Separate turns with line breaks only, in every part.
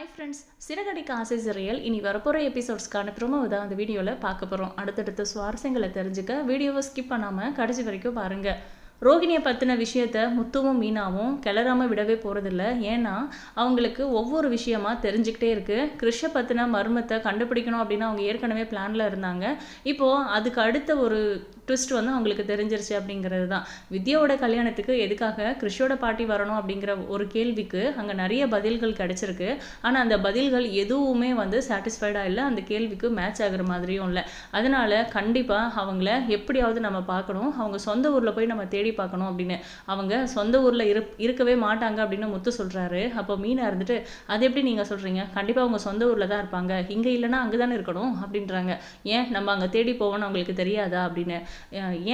Hi friends Siragadikka ஆசை சிறையல் இனி வரப்போகிற எபிசோட்ஸ்க்கான ப்ரோமோ தான் அந்த வீடியோவில் பார்க்க போகிறோம் அடுத்தடுத்த சுவாரஸ்யங்களை தெரிஞ்சுக்க வீடியோவை ஸ்கிப் பண்ணாமல் கடைசி வரைக்கும் பாருங்கள் ரோகிணியை பற்றின விஷயத்த முத்துவும் மீனாவும் கிளறாமல் விடவே போகிறதில்ல ஏன்னா அவங்களுக்கு ஒவ்வொரு விஷயமா தெரிஞ்சுக்கிட்டே இருக்குது கிருஷ்ண பற்றின மர்மத்தை கண்டுபிடிக்கணும் அப்படின்னு அவங்க ஏற்கனவே பிளானில் இருந்தாங்க. இப்போது அதுக்கு அடுத்த ஒரு ட்விஸ்ட் வந்து அவங்களுக்கு தெரிஞ்சிருச்சு அப்படிங்கிறது தான். வித்யாவோட கல்யாணத்துக்கு எதுக்காக கிருஷோட பாட்டி வரணும் அப்படிங்கிற ஒரு கேள்விக்கு அங்கே நிறைய பதில்கள் கிடச்சிருக்கு. ஆனால் அந்த பதில்கள் எதுவுமே வந்து சாட்டிஸ்ஃபைடாக இல்லை. அந்த கேள்விக்கு மேட்ச் ஆகுற மாதிரியும் இல்லை. அதனால் கண்டிப்பாக அவங்கள எப்படியாவது நம்ம பார்க்கணும். அவங்க சொந்த ஊரில் போய் நம்ம தேடி பார்க்கணும் அப்படின்னு. அவங்க சொந்த ஊரில் இரு இருக்கவே மாட்டாங்க அப்படின்னு முத்து சொல்கிறாரு அப்போ மீனா இருந்துட்டு அது எப்படி நீங்கள் சொல்கிறீங்க கண்டிப்பாக அவங்க சொந்த ஊரில் தான் இருப்பாங்க. இங்கே இல்லைன்னா அங்கே தானே இருக்கணும்? அப்படின்றாங்க. ஏன் நம்ம அங்கே தேடி போவோம்னு அவங்களுக்கு தெரியாதா? அப்படின்னு.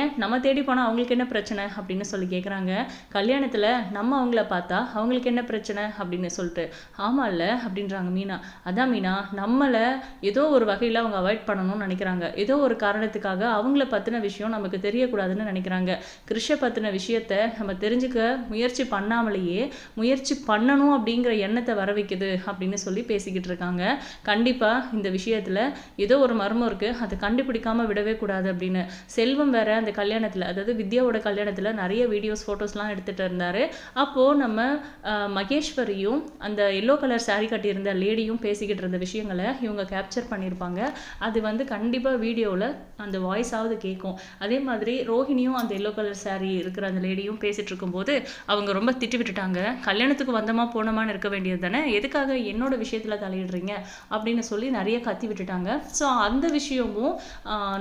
ஏன் நம்ம தேடி போனால் அவங்களுக்கு என்ன பிரச்சனை? அப்படின்னு சொல்லி கேட்குறாங்க கல்யாணத்தில் நம்ம அவங்கள பார்த்தா அவங்களுக்கு என்ன பிரச்சனை? அப்படின்னு சொல்லிட்டு. ஆமாம் இல்லை அப்படின்றாங்க மீனா. அதான் மீனா நம்மளை ஏதோ ஒரு வகையில் அவங்க அவாய்ட் பண்ணணும்னு நினைக்கிறாங்க. ஏதோ ஒரு காரணத்துக்காக அவங்கள பற்றின விஷயம் நமக்கு தெரியக்கூடாதுன்னு நினைக்கிறாங்க. கிருஷ்ண பற்றின விஷயத்த நம்ம தெரிஞ்சுக்க முயற்சி பண்ணாமலேயே முயற்சி பண்ணணும் அப்படிங்கிற எண்ணத்தை வர வைக்குது அப்படின்னு சொல்லி பேசிக்கிட்டு இருக்காங்க. கண்டிப்பாக இந்த விஷயத்தில் ஏதோ ஒரு மர்மம் இருக்குது அதை கண்டுபிடிக்காமல் விடவே கூடாது அப்படின்னு. செல்வம் வேற அந்த கல்யாணத்தில் அதாவது வித்யாவோட கல்யாணத்தில் நிறைய வீடியோஸ் ஃபோட்டோஸ்லாம் எடுத்துகிட்டு இருந்தார். அப்போது நம்ம மகேஸ்வரியும் அந்த எல்லோ கலர் saree கட்டியிருந்த லேடியும் பேசிக்கிட்டு இருந்த விஷயங்களை இவங்க கேப்சர் பண்ணியிருப்பாங்க. அது வந்து கண்டிப்பாக வீடியோவில் அந்த வாய்ஸாவது கேட்கும். அதே மாதிரி ரோஹிணியும் அந்த எல்லோ கலர் saree இருக்கிற அந்த லேடியும் பேசிட்டு இருக்கும்போது அவங்க ரொம்ப திட்டி விட்டுட்டாங்க. கல்யாணத்துக்கு வந்தமா போனோமான்னு இருக்க வேண்டியது தானே? எதுக்காக என்னோட விஷயத்தில் தலையிடுறீங்க? அப்படின்னு சொல்லி நிறைய கத்தி விட்டுட்டாங்க. ஸோ அந்த விஷயமும்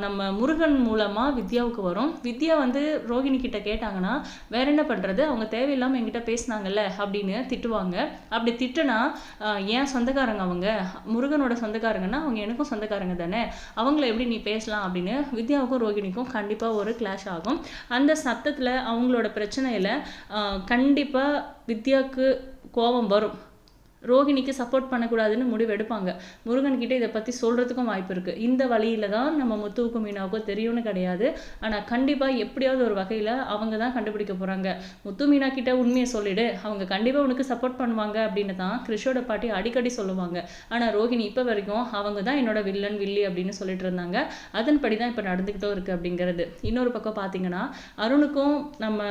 நம்ம முருகன் மூலமாக வித்யாவுக்கு வரும். வித்யா வந்து ரோஹிணி கிட்ட கேட்டாங்கன்னா வேற என்ன பண்ணுறது அவங்க தேவையில்லாமல் என்கிட்ட பேசினாங்கல்ல? அப்படின்னு திட்டுவாங்க. அப்படி திட்டுனா ஏன் சொந்தக்காரங்க அவங்க? முருகனோட சொந்தக்காரங்கன்னா அவங்க எனக்கும் சொந்தக்காரங்க தானே? அவங்கள எப்படி நீ பேசலாம் அப்படின்னு வித்யாவுக்கும் ரோஹிணிக்கும் கண்டிப்பாக ஒரு கிளாஷ் ஆகும். அந்த சத்தத்தில் அவங்களோட பிரச்சனையில் கண்டிப்பாக வித்யாவுக்கு கோபம் வரும். ரோகிணிக்கு சப்போர்ட் பண்ணக்கூடாதுன்னு முடிவு எடுப்பாங்க. முருகன்கிட்ட இதை பற்றி சொல்கிறதுக்கும் வாய்ப்பு இருக்குது இந்த வழியில தான் நம்ம முத்துவுக்கும் மீனாவுக்கும் தெரியும்னு கிடையாது. ஆனால் கண்டிப்பாக எப்படியாவது ஒரு வகையில் அவங்க தான் கண்டுபிடிக்க போகிறாங்க முத்து மீனா கிட்ட உண்மையை சொல்லிடு. அவங்க கண்டிப்பாக உனக்கு சப்போர்ட் பண்ணுவாங்க அப்படின்னு தான் கிருஷோட பாட்டி அடிக்கடி சொல்லுவாங்க. ஆனால் ரோஹிணி இப்போ வரைக்கும் அவங்க தான் என்னோட வில்லன் வில்லி அப்படின்னு சொல்லிட்டு இருந்தாங்க. அதன்படி தான் இப்போ நடந்துக்கிட்டும் இருக்குது அப்படிங்கிறது. இன்னொரு பக்கம் பார்த்தீங்கன்னா அருணுக்கும் நம்ம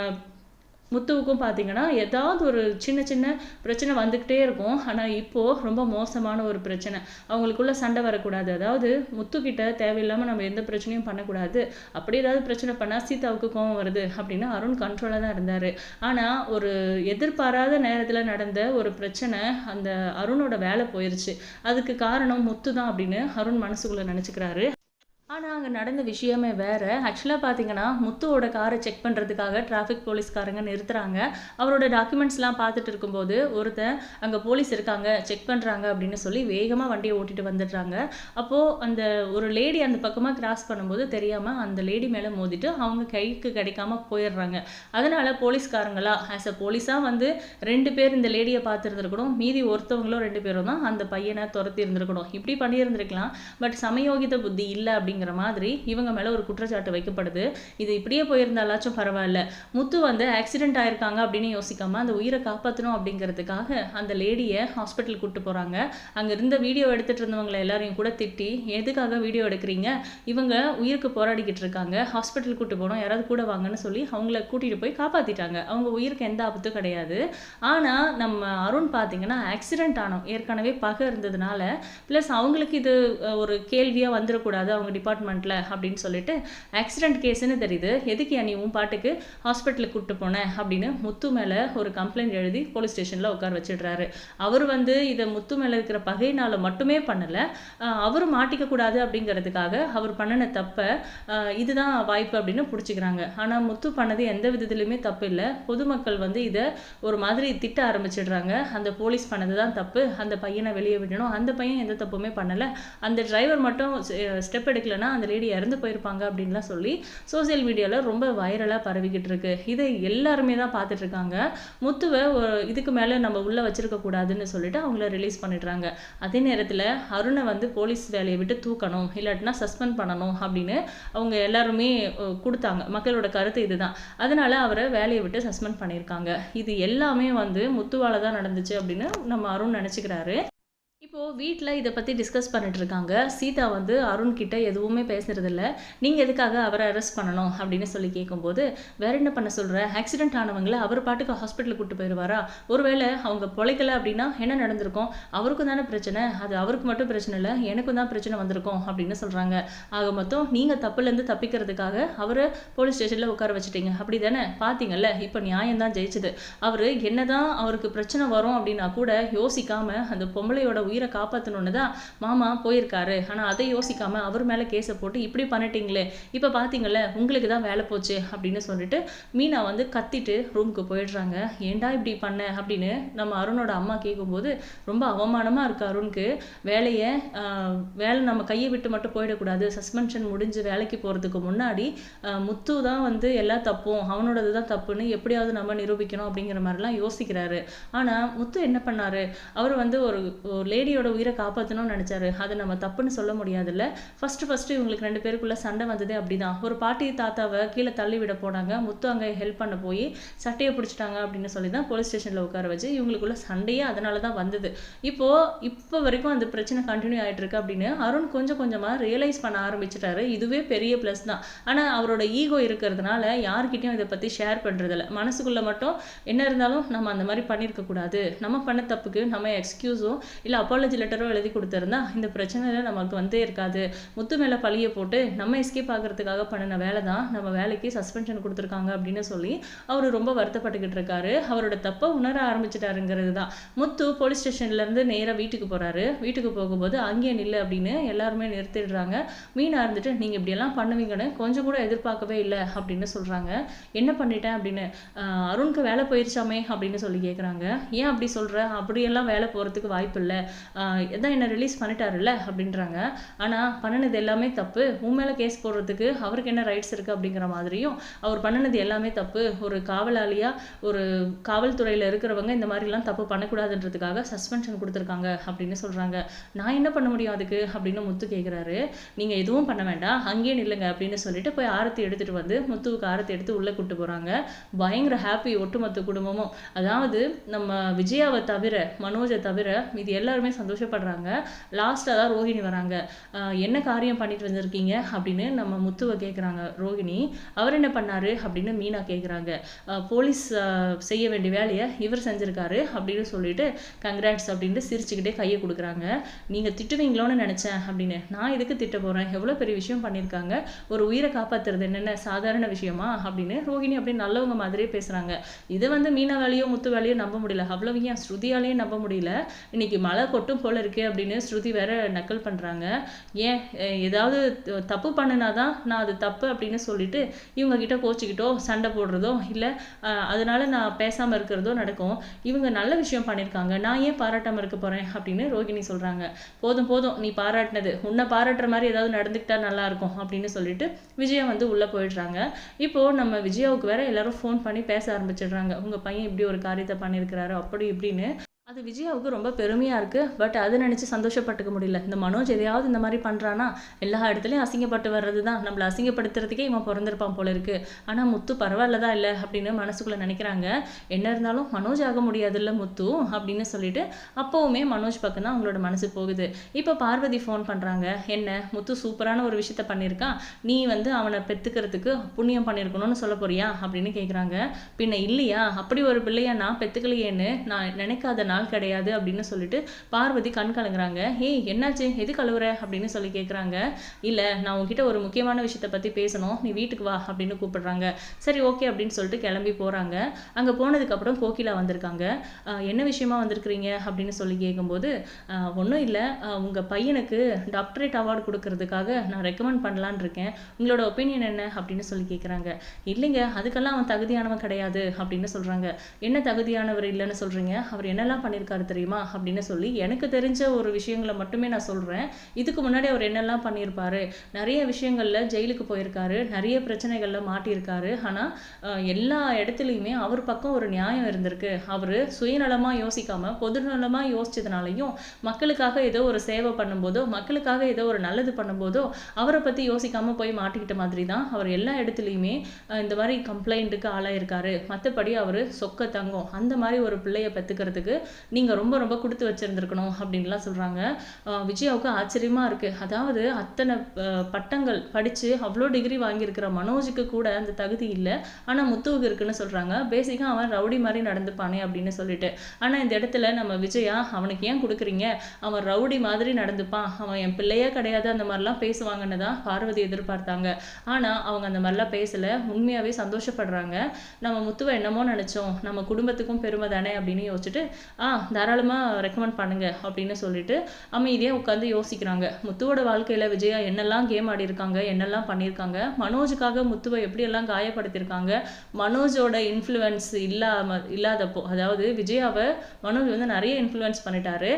முத்துவுக்கும் பார்த்தீங்கன்னா ஏதாவது ஒரு சின்ன சின்ன பிரச்சனை வந்துக்கிட்டே இருக்கும். ஆனால் இப்போது ரொம்ப மோசமான ஒரு பிரச்சனை. அவங்களுக்குள்ள சண்டை வரக்கூடாது. அதாவது முத்துக்கிட்ட தேவையில்லாமல் நம்ம எந்த பிரச்சனையும் பண்ணக்கூடாது. அப்படி ஏதாவது பிரச்சனை பண்ணால் சீதாவுக்கு கோவம் வருது அப்படின்னு அருண் கண்ட்ரோலாக தான் இருந்தார். ஆனால் ஒரு எதிர்பாராத நேரத்தில் நடந்த ஒரு பிரச்சனை அந்த அருணோட வேலை போயிடுச்சு அதுக்கு காரணம் முத்து தான் அப்படின்னு அருண் மனசுக்குள்ளே நினச்சிக்கிறாரு. ஆனால் அங்கே நடந்த விஷயமே வேறு. ஆக்சுவலாக பார்த்தீங்கன்னா முத்துவோட காரை செக் பண்ணுறதுக்காக டிராஃபிக் போலீஸ்காரங்க நிறுத்துகிறாங்க அவரோட டாக்குமெண்ட்ஸ்லாம் பார்த்துட்டு இருக்கும்போது ஒருத்தன் அங்கே போலீஸ் இருக்காங்க செக் பண்ணுறாங்க அப்படின்னு சொல்லி வேகமாக வண்டியை ஓட்டிட்டு வந்துடுறாங்க. அப்போது அந்த ஒரு லேடி அந்த பக்கமாக கிராஸ் பண்ணும்போது தெரியாமல் அந்த லேடி மேலே மோதிட்டு அவங்க கைக்கு கிடைக்காம போயிடுறாங்க. அதனால் போலீஸ்காரங்களா ஆஸ் அ போலீஸாக வந்து ரெண்டு பேர் இந்த லேடியை பார்த்துருந்துருக்கணும். மீதி ஒருத்தவங்களும் ரெண்டு பேரும் தான் அந்த பையனை துரத்தி இருந்திருக்கணும் இப்படி பண்ணியிருந்திருக்கலாம். பட் சமயோகித புத்தி இல்லை அப்படின்னு அப்படிங்கிற மாதிரி இவங்க மேலே ஒரு குற்றச்சாட்டு வைக்கப்படுது. இது இப்படியே போயிருந்தாலாச்சும் பரவாயில்ல. முத்து வந்து ஆக்சிடென்ட் ஆயிருக்காங்க அப்படின்னு யோசிக்காமல் அந்த உயிரை காப்பாற்றணும் அப்படிங்கிறதுக்காக அந்த லேடியை ஹாஸ்பிட்டல் கூட்டு போகிறாங்க அங்கே இருந்த வீடியோ எடுத்துகிட்டு இருந்தவங்களை எல்லாரையும் கூட திட்டி எதுக்காக வீடியோ எடுக்கிறீங்க? இவங்க உயிருக்கு போராடிக்கிட்டு இருக்காங்க. ஹாஸ்பிட்டல் கூப்பிட்டு போனோம் யாராவது கூட வாங்கன்னு சொல்லி அவங்கள கூட்டிகிட்டு போய் காப்பாற்றிட்டாங்க அவங்க உயிருக்கு எந்த ஆபத்தும் கிடையாது. ஆனால் நம்ம அருண் பார்த்தீங்கன்னா ஆக்சிடென்ட் ஆனோம். ஏற்கனவே பகை இருந்ததுனால. ப்ளஸ் அவங்களுக்கு இது ஒரு கேள்வியாக வந்துடக்கூடாது. அவங்க டிபார்ட்மெண்ட்டில் அப்படின்னு சொல்லிட்டு ஆக்சிடென்ட் கேஸ்னு தெரியுது. எதுக்கு நீ உன் பாட்டுக்கு ஹாஸ்பிட்டலுக்கு கூப்பிட்டு போனேன் அப்படின்னு முத்து மேலே ஒரு கம்ப்ளைண்ட் எழுதி போலீஸ் ஸ்டேஷனில் உட்கார வச்சிடுறாரு. அவர் வந்து இதை முத்து மேலே இருக்கிற பகையினால் மட்டுமே பண்ணலை. அவர் மாட்டிக்க கூடாது அப்படிங்கிறதுக்காக அவர் பண்ணின தப்பை இதுதான் வாய்ப்பு அப்படின்னு பிடிச்சிக்கிறாங்க. ஆனால் முத்து பண்ணது எந்த விதத்துலையுமே தப்பு இல்லை. பொதுமக்கள் வந்து இதை ஒரு மாதிரி திட்ட ஆரம்பிச்சிடுறாங்க. அந்த போலீஸ் பண்ணது தான் தப்பு. அந்த பையனை வெளியே விடணும். அந்த பையன் எந்த தப்புமே பண்ணலை. அந்த டிரைவர் மட்டும் ஸ்டெப் எடுக்கல இல்லைனா அந்த லேடி இறந்து போயிருப்பாங்க அப்படின்லாம் சொல்லி சோஷியல் மீடியாவில் ரொம்ப வைரலாக பரவிக்கிட்டு இருக்கு. இதை எல்லாருமே தான் பார்த்துட்டு இருக்காங்க. முத்துவை இதுக்கு மேலே நம்ம உள்ளே வச்சிருக்க கூடாதுன்னு சொல்லிட்டு அவங்கள ரிலீஸ் பண்ணிடுறாங்க. அதே நேரத்தில் அருணை வந்து போலீஸ் வேலையை விட்டு தூக்கணும் இல்லாட்டினா சஸ்பெண்ட் பண்ணணும் அப்படின்னு அவங்க எல்லாருமே கொடுத்தாங்க. மக்களோட கருத்து இதுதான். அதனால அவரை வேலையை விட்டு சஸ்பெண்ட் பண்ணியிருக்காங்க. இது எல்லாமே வந்து முத்துவால தான் நடந்துச்சு அப்படின்னு நம்ம அருண் நினச்சிக்கிறாரு. இப்போது வீட்டில் இதை பற்றி டிஸ்கஸ் பண்ணிட்டு இருக்காங்க. சீதா வந்து அருண்கிட்ட எதுவுமே பேசுறதில்ல. நீங்கள் எதுக்காக அவரை அரெஸ்ட் பண்ணணும்?" அப்படின்னு சொல்லி கேட்கும்போது, "வேற என்ன பண்ண சொல்கிற ஆக்சிடென்ட் ஆனவங்களை அவர் பாட்டுக்கு ஹாஸ்பிட்டலுக்கு கூட்டு போயிடுவாரா ஒருவேளை அவங்க பிழைக்கல அப்படின்னா என்ன நடந்திருக்கும்? அவருக்கும் தானே பிரச்சனை. அது அவருக்கு மட்டும் பிரச்சனை இல்லை எனக்கும் தான் பிரச்சனை வந்திருக்கும்." அப்படின்னு சொல்கிறாங்க ஆக மொத்தம் நீங்கள் தப்புலேருந்து தப்பிக்கிறதுக்காக அவரை போலீஸ் ஸ்டேஷனில் உட்கார வச்சுட்டீங்க. அப்படிதானே? பார்த்தீங்கல்ல, இப்போ நியாயம் தான் ஜெயிச்சது. அவர் என்னதான் அவருக்கு பிரச்சனை வரும் அப்படின்னா கூட யோசிக்காமல் அந்த பொம்பளையோட உயிரை காப்பாற்றணுன்னு தான் மாமா போயிருக்காரு. ஆனால் அதை யோசிக்காமல் அவர் மேலே கேஸை போட்டு இப்படி பண்ணிட்டீங்களே. இப்போ பார்த்தீங்கல்ல, உங்களுக்கு தான் வேலை போச்சு அப்படின்னு சொல்லிட்டு மீனா வந்து கத்திட்டு ரூமுக்கு போயிடுறாங்க. "ஏன்டா இப்படி பண்ண?" அப்படின்னு நம்ம அருணோட அம்மா கேட்கும்போது, ரொம்ப அவமானமாக இருக்கு அருணுக்கு. வேலையை வேலை நம்ம கையை விட்டு மட்டும் போயிடக்கூடாது. சஸ்பென்ஷன் முடிஞ்சு வேலைக்கு போறதுக்கு முன்னாடி முத்து தான் வந்து எல்லா தப்பும் அவனோடது தான் தப்புன்னு எப்படியாவது நம்ம நிரூபிக்கணும் அப்படிங்கிற மாதிரிலாம் யோசிக்கிறாரு. ஆனா முத்து என்ன பண்ணாரு? அவர் வந்து ஒரு லேடி லேடியோட உயிரை காப்பாற்றணும்னு நினச்சாரு அத நம்ம தப்புன்னு சொல்ல முடியாதுல்ல. ஃபஸ்ட்டு ஃபஸ்ட்டு இவங்களுக்கு ரெண்டு பேருக்குள்ள சண்டை வந்ததே அப்படிதான். ஒரு பாட்டி தாத்தாவை கீழே தள்ளி விட போனாங்க. முத்து அங்கே ஹெல்ப் பண்ண போய் சட்டையை பிடிச்சிட்டாங்க அப்படின்னு சொல்லி தான் போலீஸ் ஸ்டேஷனில் உட்கார வச்சு இவங்களுக்குள்ள சண்டையே அதனால தான் வந்தது. இப்போது இப்போ வரைக்கும் அந்த பிரச்சனை கண்டினியூ ஆகிட்டு இருக்கு அப்படின்னு அருண் கொஞ்சம் கொஞ்சமாக ரியலைஸ் பண்ண ஆரம்பிச்சிட்டாரு இதுவே பெரிய ப்ளஸ் தான். ஆனால் அவரோட ஈகோ இருக்கிறதுனால யார்கிட்டையும் இதை பற்றி ஷேர் பண்ணுறதில்ல மனசுக்குள்ளே மட்டும் என்ன இருந்தாலும் நம்ம அந்த மாதிரி பண்ணியிருக்கக்கூடாது நம்ம பண்ண தப்புக்கு நம்ம எக்ஸ்கியூஸோ அப்போ அப்பாலஜி லெட்டரோ எழுதி கொடுத்துருந்தா இந்த பிரச்சனையில நமக்கு வந்தே இருக்காது. முத்து மேலே பழியை போட்டு நம்ம எஸ்கேப் ஆகிறதுக்காக பண்ணின வேலை தான் நம்ம வேலைக்கு சஸ்பென்ஷன் கொடுத்துருக்காங்க அப்படின்னு சொல்லி அவர் ரொம்ப வருத்தப்பட்டுக்கிட்டு இருக்காரு. அவரோட தப்பை உணர ஆரம்பிச்சிட்டாருங்கிறது தான். முத்து போலீஸ் ஸ்டேஷன்லேருந்து நேராக வீட்டுக்கு போகிறாரு வீட்டுக்கு போகும்போது "அங்கேயே நில்லு" அப்படின்னு எல்லாருமே நிறுத்திடுறாங்க. மீனாக இருந்துட்டு, நீங்கள் இப்படியெல்லாம் பண்ணுவீங்கன்னு கொஞ்சம் கூட எதிர்பார்க்கவே இல்லை அப்படின்னு சொல்கிறாங்க "என்ன பண்ணிட்டேன்?" அப்படின்னு. அருண்க்கு அருணுக்கு போயிருச்சாமே" அப்படின்னு சொல்லி கேட்குறாங்க. "ஏன் அப்படி சொல்கிற அப்படியெல்லாம் வேலை போகிறதுக்கு வாய்ப்பு இல்லை இதான் என்ன ரிலீஸ் பண்ணிட்டாருல்ல" அப்படின்றாங்க. "ஆனா பண்ணுனது எல்லாமே தப்பு. உன் மேலே கேஸ் போடுறதுக்கு அவருக்கு என்ன ரைட்ஸ் இருக்கு?" அப்படிங்கிற மாதிரியும், அவர் பண்ணுனது எல்லாமே தப்பு. ஒரு காவலாளியாக ஒரு காவல்துறையில் இருக்கிறவங்க இந்த மாதிரிலாம் தப்பு பண்ணக்கூடாதுன்றதுக்காக சஸ்பென்ஷன் கொடுத்துருக்காங்க அப்படின்னு சொல்றாங்க. "நான் என்ன பண்ண முடியும் அதுக்கு?" அப்படின்னு முத்து கேட்குறாரு. நீங்கள் எதுவும் பண்ண வேண்டாம். அங்கேயே நில்லுங்க" அப்படின்னு சொல்லிட்டு போய் ஆரத்தி எடுத்துட்டு வந்து முத்துவுக்கு ஆரத்தி எடுத்து உள்ளே கூட்டு போகிறாங்க பயங்கர ஹாப்பி ஒட்டுமொத்த குடும்பமும். அதாவது நம்ம விஜயாவை தவிர, மனோஜை தவிர மீதி எல்லாருமே சந்தோஷப்படுறாங்க. லாஸ்ட்டாக தான் ரோஹிணி வராங்க. என்ன காரியம் பண்ணிட்டு வந்திருக்கீங்க?" அப்படின்னு நம்ம முத்துவ கேட்குறாங்க ரோகிணி. "அவர் என்ன பண்ணாரு?" அப்படின்னு மீனா கேட்குறாங்க. போலீஸ் செய்ய வேண்டிய வேலையை இவர் செஞ்சிருக்காரு" அப்படின்னு சொல்லிட்டு கங்க்ராட்ஸ் அப்படின்ட்டு சிரிச்சுக்கிட்டே கையை கொடுக்குறாங்க "நீங்க திட்டுவீங்களோன்னு நினச்சேன் அப்படின்னு. "நான் எதுக்கு திட்ட போறேன்? எவ்வளோ பெரிய விஷயம் பண்ணியிருக்காங்க. ஒரு உயிரை காப்பாத்துறது என்னென்ன சாதாரண விஷயமா?" அப்படின்னு ரோஹிணி அப்படி நல்லவங்க மாதிரியே பேசுறாங்க. இதை வந்து மீனா வேலையோ முத்து வேலையோ நம்ப முடியல. அவ்வளவு ஏன் ஸ்ருதியாலயும் நம்ப முடியல. "இன்னைக்கு மழை கொட்டும் போல இருக்கே அப்படின்னு ஸ்ருதி வேற நக்கல் பண்ணுறாங்க ஏன் ஏதாவது தப்பு பண்ணுனா தான் நான் அது தப்பு அப்படின்னு சொல்லிட்டு இவங்க கிட்ட கோச்சிக்கிட்டோ சண்டை போடுறதோ, இல்லை அதனால நான் பேசாம இருக்கிறதோ நடக்கும். இவங்க நல்ல விஷயம் பண்ணியிருக்காங்க. நான் ஏன் பாராட்டாம இருக்க போறேன்? அப்படின்னு ரோகிணி சொல்றாங்க. "போதும் போதும் நீ பாராட்டுனது. உன்னை பாராட்டுற மாதிரி ஏதாவது நடந்துக்கிட்டா நல்லா இருக்கும்" அப்படின்னு சொல்லிட்டு விஜயா வந்து உள்ள போயிடுறாங்க. இப்போ நம்ம விஜயாவுக்கு வேற எல்லாரும் ஃபோன் பண்ணி பேச ஆரம்பிச்சிடுறாங்க "உங்க பையன் இப்படி ஒரு காரியத்தை பண்ணியிருக்கிறாரு" அப்படி இப்படின்னு. அது விஜயாவுக்கு ரொம்ப பெருமையாக இருக்குது பட் அதை நினச்சி சந்தோஷப்பட்டுக்க முடியல. இந்த மனோஜ் எதையாவது இந்த மாதிரி பண்ணுறானா எல்லா இடத்துலையும் அசிங்கப்பட்டு வர்றது தான். நம்மளை அசிங்கப்படுத்துறதுக்கே இவன் பிறந்திருப்பான் போல இருக்குது ஆனால் முத்து பரவாயில்லதா இல்லை அப்படின்னு மனசுக்குள்ளே நினைக்கிறாங்க "என்ன இருந்தாலும் மனோஜ் ஆக முடியாதுல்ல முத்து" அப்படின்னு சொல்லிட்டு அப்போவுமே மனோஜ் பக்கம் தான் அவங்களோட மனசு போகுது. இப்போ பார்வதி ஃபோன் பண்ணுறாங்க "என்ன முத்து சூப்பரான ஒரு விஷயத்த பண்ணியிருக்கான். நீ வந்து அவனை பெற்றுக்கிறதுக்கு புண்ணியம் பண்ணியிருக்கணும்னு சொல்ல போறியா?" அப்படின்னு கேட்குறாங்க. "பின்ன இல்லையா? அப்படி ஒரு பிள்ளையை நான் பெத்துக்கலையேன்னு நான் நினைக்காத நாள் கிடையாது" அப்படின்னு சொல்லிட்டு பார்வதி கண் கலங்குறாங்க. ஹே என்னாச்சு? எது கழுவுற அப்படின்னு சொல்லி கேட்குறாங்க. இல்லை நான் உங்ககிட்ட ஒரு முக்கியமான விஷயத்தை பற்றி பேசணும். நீ வீட்டுக்கு வா" அப்படின்னு கூப்பிடுறாங்க. சரி ஓகே அப்படின்னு சொல்லிட்டு கிளம்பி போகிறாங்க அங்கே போனதுக்கப்புறம் கோகிலா வந்திருக்காங்க. என்ன விஷயமா வந்திருக்கிறீங்க?" அப்படின்னு சொல்லி கேட்கும்போது, ஒன்றும் இல்லை உங்கள் பையனுக்கு டாக்டரேட் அவார்ட் கொடுக்கறதுக்காக நான் ரெக்கமெண்ட் பண்ணலான்னு இருக்கேன். உங்களோட ஒப்பீனியன் என்ன?" அப்படின்னு சொல்லி கேட்குறாங்க. "இல்லைங்க அதுக்கெல்லாம் அவன் தகுதியானவன் கிடையாது" அப்படின்னு சொல்கிறாங்க "என்ன தகுதியானவர் இல்லைன்னு சொல்கிறீங்க அவர் என்னெல்லாம் பண்ணியிருக்காரு தெரியுமா?" அப்படின்னு சொல்லி எனக்கு தெரிஞ்ச ஒரு விஷயங்களை மட்டுமே நான் சொல்கிறேன் இதுக்கு முன்னாடி அவர் என்னெல்லாம் பண்ணியிருப்பாரு? நிறைய விஷயங்களில் ஜெயிலுக்கு போயிருக்காரு. நிறைய பிரச்சனைகளில் மாட்டியிருக்காரு. ஆனால் எல்லா இடத்துலையுமே அவர் பக்கம் ஒரு நியாயம் இருந்திருக்கு. அவர் சுயநலமாக யோசிக்காமல் பொதுநலமாக யோசிச்சதுனாலையும் மக்களுக்காக ஏதோ ஒரு சேவை பண்ணும்போதோ, மக்களுக்காக ஏதோ ஒரு நல்லது பண்ணும்போதோ, அவரை பற்றி யோசிக்காமல் போய் மாட்டிக்கிட்ட மாதிரி தான் அவர் எல்லா இடத்துலையுமே இந்த மாதிரி கம்ப்ளைண்ட்டுக்கு ஆளாயிருக்காரு. மற்றபடி அவர் சொக்க தங்கம். அந்த மாதிரி ஒரு பிள்ளையை பெற்றுக்கிறதுக்கு நீங்கள் ரொம்ப ரொம்ப கொடுத்து வச்சுருந்துருக்கணும் அப்படின்லாம் சொல்கிறாங்க விஜயாவுக்கு ஆச்சரியமாக இருக்குது அதாவது அத்தனை பட்டங்கள் படித்து அவ்வளோ டிகிரி வாங்கியிருக்கிற மனோஜுக்கு கூட அந்த தகுதி இல்லை. ஆனால் முத்துவுக்கு இருக்குன்னு சொல்கிறாங்க பேசிக்காக அவன் ரவுடி மாதிரி நடந்துப்பானே அப்படின்னு சொல்லிட்டு. ஆனால் இந்த இடத்துல நம்ம விஜயா அவனுக்கு ஏன் கொடுக்குறீங்க? அவன் ரவுடி மாதிரி நடந்துப்பான். அவன் என் பிள்ளையே கிடையாது அந்த மாதிரிலாம் பேசுவாங்கன்னு தான் பார்வதி எதிர்பார்த்தாங்க. ஆனால் அவங்க அந்த மாதிரிலாம் பேசலை. உண்மையாகவே சந்தோஷப்படுறாங்க. நம்ம முத்துவை என்னமோ நினச்சோம். நம்ம குடும்பத்துக்கும் பெருமை தானே அப்படின்னு யோசிச்சுட்டு ஆ தாராளமாக ரெக்கமெண்ட் பண்ணுங்க அப்படின்னு சொல்லிட்டு அமைதியாக உட்காந்து யோசிக்கிறாங்க. முத்துவோட வாழ்க்கையில் விஜயா என்னெல்லாம் கேம் ஆடி இருக்காங்க என்னெல்லாம் பண்ணியிருக்காங்க மனோஜுக்காக முத்துவை எப்படியெல்லாம் காயப்படுத்தியிருக்காங்க மனோஜோட இன்ஃப்ளூயன்ஸ் இல்லாமல் இல்லாதப்போ அதாவது விஜயாவை மனோஜ் வந்து நிறைய இன்ஃப்ளூயன்ஸ் பண்ணிட்டாரு.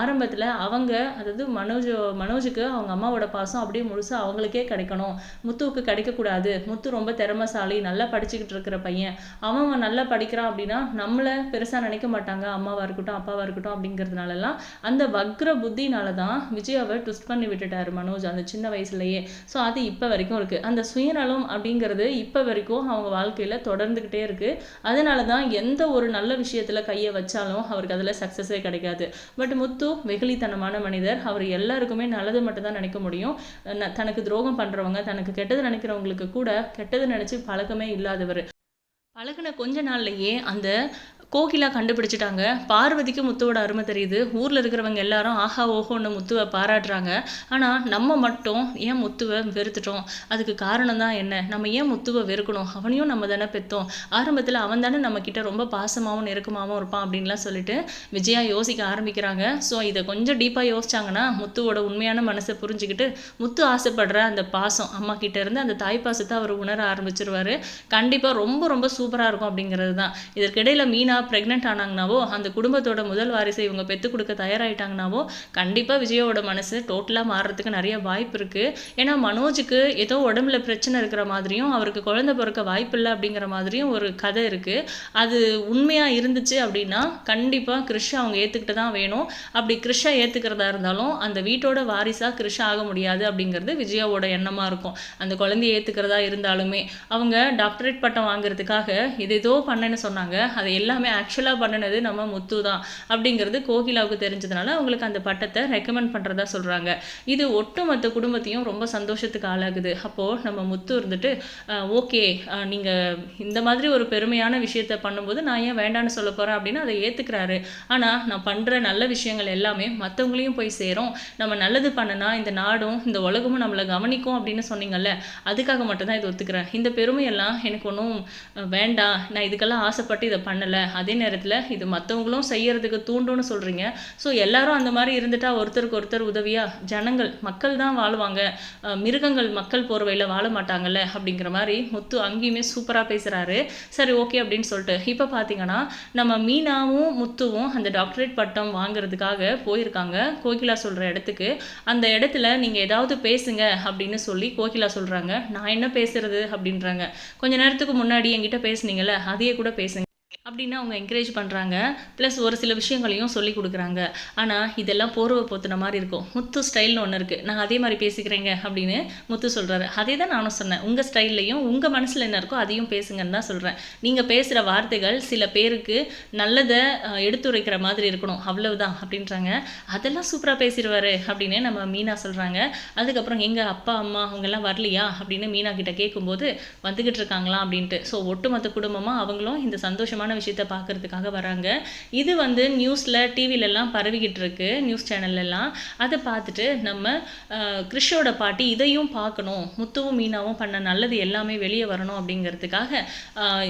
ஆரம்பத்தில் அவங்க அதாவது மனோஜ் மனோஜுக்கு அவங்க அம்மாவோட பாசம் அப்படியே முழுசாக அவங்களுக்கே கிடைக்கணும். முத்துவுக்கு கிடைக்கக்கூடாது. முத்து ரொம்ப திறமசாலி நல்லா படிச்சுக்கிட்டு இருக்கிற பையன். அவன் நல்லா படிக்கிறான் அப்படின்னா நம்மளை பெருசாக நினைக்க மாட்டாங்க அம்மாவை அம்மாவாக இருக்கட்டும் அப்பாவாக இருக்கட்டும் அப்படிங்கிறதுனாலலாம் அந்த வக்ர புத்தினால தான் விஜயாவை ட்விஸ்ட் பண்ணி விட்டுட்டாரு மனோஜ் அந்த சின்ன வயசுலயே. ஸோ அது இப்போ வரைக்கும் இருக்குது அந்த சுயநலம் அப்படிங்கிறது இப்போ வரைக்கும் அவங்க வாழ்க்கையில் தொடர்ந்துக்கிட்டே இருக்குது அதனால தான் எந்த ஒரு நல்ல விஷயத்தில் கையை வச்சாலும் அவருக்கு அதில் சக்ஸஸே கிடைக்காது. பட் முத்து வெகுளித்தனமான மனிதர். அவர் எல்லாருக்குமே நல்லது மட்டும் தான் நினைக்க முடியும். தனக்கு துரோகம் பண்ணுறவங்க தனக்கு கெட்டது நினைக்கிறவங்களுக்கு கூட கெட்டது நினச்சி பழக்கமே இல்லாதவர். பழகின கொஞ்ச நாள்லையே அந்த கோகிலா கண்டுபிடிச்சிட்டாங்க. பார்வதிக்கு முத்துவோட அருமை தெரியுது. ஊரில் இருக்கிறவங்க எல்லாரும் ஆஹா ஓஹோன்னு முத்துவை பாராட்டுறாங்க. ஆனால் நம்ம மட்டும் ஏன் முத்துவை வெறுத்துட்டோம்? அதுக்கு காரணம் தான் என்ன? நம்ம ஏன் முத்துவை வெறுக்கணும்? அவனையும் நம்ம தானே பெற்றோம் ஆரம்பத்தில் அவன் தானே நம்ம ரொம்ப பாசமாகவும் நெருக்கமாகவும் இருப்பான் அப்படின்லாம் சொல்லிட்டு விஜயா யோசிக்க ஆரம்பிக்கிறாங்க. ஸோ இதை கொஞ்சம் டீப்பாக யோசிச்சாங்கன்னா முத்துவோட உண்மையான மனசை புரிஞ்சுக்கிட்டு முத்து ஆசைப்படுற அந்த பாசம் அம்மா கிட்ட இருந்து அந்த தாய் பாசத்தை அவர் உணர ஆரம்பிச்சிருவாரு. கண்டிப்பாக ரொம்ப ரொம்ப சூப்பராக இருக்கும் அப்படிங்கிறது தான். இதற்கிடையில் மீனா ப்ரெக்னென்ட் ஆனாங்கனாவோ அந்த குடும்பத்தோட முதல் வாரிசை இவங்க பெற்றுக் கொடுக்க தயாராகிட்டாங்கனாவோ கண்டிப்பாக விஜயோட மனசு டோட்டலாக மாறுறதுக்கு நிறைய வாய்ப்பு இருக்குது ஏன்னா மனோஜுக்கு ஏதோ உடம்புல பிரச்சனை இருக்கிற மாதிரியும் அவருக்கு குழந்தை பிறக்க வாய்ப்பு இல்லை அப்படிங்கிற மாதிரியும் ஒரு கதை இருக்குது அது உண்மையாக இருந்துச்சு அப்படின்னா கண்டிப்பாக கிருஷ் அவங்க ஏற்றுக்கிட்டு தான் வேணும். அப்படி கிருஷை ஏற்றுக்கிறதா இருந்தாலும் அந்த வீட்டோட வாரிசாக கிருஷ் ஆக முடியாது அப்படிங்கிறது விஜயாவோட எண்ணமாக இருக்கும். அந்த குழந்தைய ஏற்றுக்கிறதா இருந்தாலுமே. அவங்க டாக்டரேட் பட்டம் வாங்குறதுக்காக இது ஏதோ பண்ணேன்னு சொன்னாங்க. அது எல்லாமே ஆக்சுவலாக பண்ணினது நம்ம முத்து தான். அப்படிங்கிறது கோகிலாவுக்கு தெரிஞ்சதுனால அவங்களுக்கு அந்த பட்டத்தை ரெக்கமெண்ட் பண்ணுறதா சொல்கிறாங்க இது ஒட்டுமொத்த குடும்பத்தையும் ரொம்ப சந்தோஷத்துக்கு ஆளாகுது. அப்போது நம்ம முத்து இருந்துட்டு ஓகே நீங்கள் இந்த மாதிரி ஒரு பெருமையான விஷயத்த பண்ணும்போது நான் ஏன் வேண்டான்னு சொல்ல போகிறேன் அப்படின்னு அதை ஏற்றுக்கிறாரு ஆனால் நான் பண்ணுற நல்ல விஷயங்கள் எல்லாமே மற்றவங்களையும் போய் சேரும். நம்ம நல்லது பண்ணனா இந்த நாடும் இந்த உலகமும் நம்மளை கவனிக்கும் அப்படின்னு சொன்னீங்கல்ல அதுக்காக மட்டும்தான் இதை ஒத்துக்கிறேன். இந்த பெருமையெல்லாம் எனக்கு ஒன்றும் வேண்டாம். நான் இதுக்கெல்லாம் ஆசைப்பட்டு இதை பண்ணலை. அதே நேரத்தில் இது மற்றவங்களும் செய்கிறதுக்கு தூண்டும்னு சொல்கிறீங்க ஸோ எல்லாரும் அந்த மாதிரி இருந்துட்டா ஒருத்தருக்கு ஒருத்தர் உதவியாக ஜனங்கள் மக்கள் தான் வாழ்வாங்க. மிருகங்கள் மக்கள் போர்வையில் வாழ மாட்டாங்கல்ல? அப்படிங்கிற மாதிரி முத்து அங்கேயுமே சூப்பராக பேசுகிறாரு சரி ஓகே அப்படின்னு சொல்லிட்டு. இப்போ பார்த்தீங்கன்னா நம்ம மீனாவும் முத்துவும் அந்த டாக்டரேட் பட்டம் வாங்குறதுக்காக போயிருக்காங்க. கோகிலா சொல்கிற இடத்துக்கு. அந்த இடத்துல நீங்கள் ஏதாவது பேசுங்க அப்படின்னு சொல்லி கோகிலா சொல்கிறாங்க நான் என்ன பேசுறது? அப்படின்றாங்க. கொஞ்ச நேரத்துக்கு முன்னாடி என்கிட்ட பேசுனீங்கல்ல? அதையே கூட பேசுங்க. அப்படின்னு அவங்க என்கரேஜ் பண்ணுறாங்க ப்ளஸ் ஒரு சில விஷயங்களையும் சொல்லி கொடுக்குறாங்க. ஆனால் இதெல்லாம் போர்வை போத்துன மாதிரி இருக்கும். முத்து ஸ்டைல்னு ஒன்று இருக்குது நான் அதே மாதிரி பேசிக்கிறேங்க அப்படின்னு முத்து சொல்கிறாரு அதே தான் நானும் சொன்னேன். உங்கள் ஸ்டைல்லையும் உங்கள் மனசில் என்ன இருக்கோ அதையும் பேசுங்கன்னு தான் சொல்கிறேன் நீங்கள் பேசுகிற வார்த்தைகள் சில பேருக்கு நல்லதை எடுத்துரைக்கிற மாதிரி இருக்கணும். அவ்வளவுதான் அப்படின்றாங்க. அதெல்லாம் சூப்பராக பேசிடுவார் அப்படின்னு நம்ம மீனா சொல்கிறாங்க அதுக்கப்புறம் எங்கள் அப்பா அம்மா அவங்கெல்லாம் வரலையா அப்படின்னு மீனா கிட்ட கேட்கும்போது வந்துக்கிட்டு இருக்காங்களா அப்படின்ட்டு. ஸோ ஒட்டுமொத்த குடும்பமாக அவங்களும் இந்த சந்தோஷமான விஷயத்த பார்க்குறதுக்காக வராங்க இது வந்து நியூஸில் டிவிலெல்லாம் பரவிக்கிட்டு இருக்கு நியூஸ் சேனல்லலாம் அதை பார்த்துட்டு நம்ம கிறிஷோட பாட்டி இதையும் பார்க்கணும். முத்துவும் மீனாவும் பண்ண நல்லது எல்லாமே வெளியே வரணும் அப்படிங்கிறதுக்காக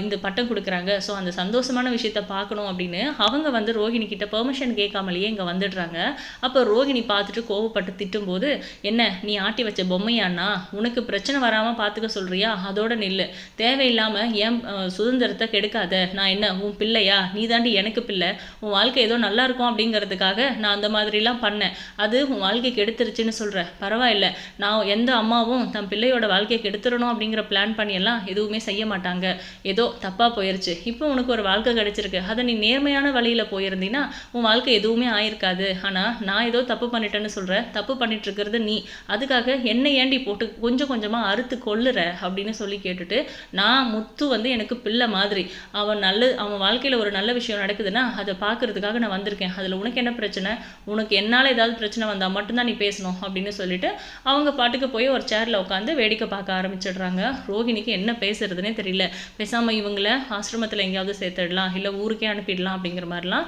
இந்த பட்டம் கொடுக்குறாங்க. ஸோ அந்த சந்தோஷமான விஷயத்த பார்க்கணும் அப்படின்னு அவங்க வந்து ரோஹிணி கிட்ட பெர்மிஷன் கேட்காமலேயே இங்கே வந்துடுறாங்க. அப்போ ரோஹிணி பார்த்துட்டு கோவப்பட்டு திட்டும்போது என்ன நீ ஆட்டி வச்ச பொம்மையாண்ணா? உனக்கு பிரச்சனை வராமல் பார்த்துக்க சொல்கிறியா அதோட நில்லு. தேவையில்லாமல் ஏன் சுதந்திரத்தை கெடுக்காத. நான் என்ன உன் பிள்ளையா? நீ தாண்டி எனக்கு பிள்ளை. உன் வாழ்க்கை ஏதோ நல்லா இருக்கும் அப்படிங்கிறதுக்காக நான் அந்த மாதிரிலாம் பண்ணேன். அது உன் வாழ்க்கைக்கு எடுத்துருச்சுன்னு சொல்கிறேன் பரவாயில்ல. நான் எந்த அம்மாவும் தன் பிள்ளையோட வாழ்க்கைக்கு கெடுத்துடணும் அப்படிங்கிற பிளான் பண்ணியெல்லாம் எதுவுமே செய்ய மாட்டாங்க. ஏதோ தப்பாக போயிருச்சு. இப்போ உனக்கு ஒரு வாழ்க்கை கிடைச்சிருக்கு. அதை நீ நேர்மையான வழியில் போயிருந்தீங்கன்னா உன் வாழ்க்கை எதுவுமே ஆயிருக்காது. ஆனால் நான் ஏதோ தப்பு பண்ணிட்டேன்னு சொல்கிறேன் தப்பு பண்ணிட்டு இருக்கிறது நீ. அதுக்காக என்னை ஏண்டி போட்டு கொஞ்சம் கொஞ்சமாக அறுத்து கொள்ளுற அப்படின்னு சொல்லி கேட்டுட்டு நான் முத்து வந்து எனக்கு பிள்ளை மாதிரி. அவன் நல்ல அவன் வாழ்க்கையில் ஒரு நல்ல விஷயம் நடக்குதுன்னா அதை பார்க்கறதுக்காக நான் வந்திருக்கேன். அதில் உனக்கு என்ன பிரச்சனை? உனக்கு என்னால் ஏதாவது பிரச்சனை வந்தால் மட்டும்தான் நீ பேசணும் அப்படின்னு சொல்லிட்டு அவங்க பாட்டுக்கு போய் ஒரு சேரில் உட்காந்து வேடிக்கை பார்க்க ஆரம்பிச்சிடுறாங்க. ரோஹிணிக்கு என்ன பேசுறதுனே தெரியல. பேசாமல் இவங்கள ஆசிரமத்தில் எங்கேயாவது சேர்த்துடலாம் இல்லை ஊருக்கே அனுப்பிடலாம் அப்படிங்கிற மாதிரிலாம்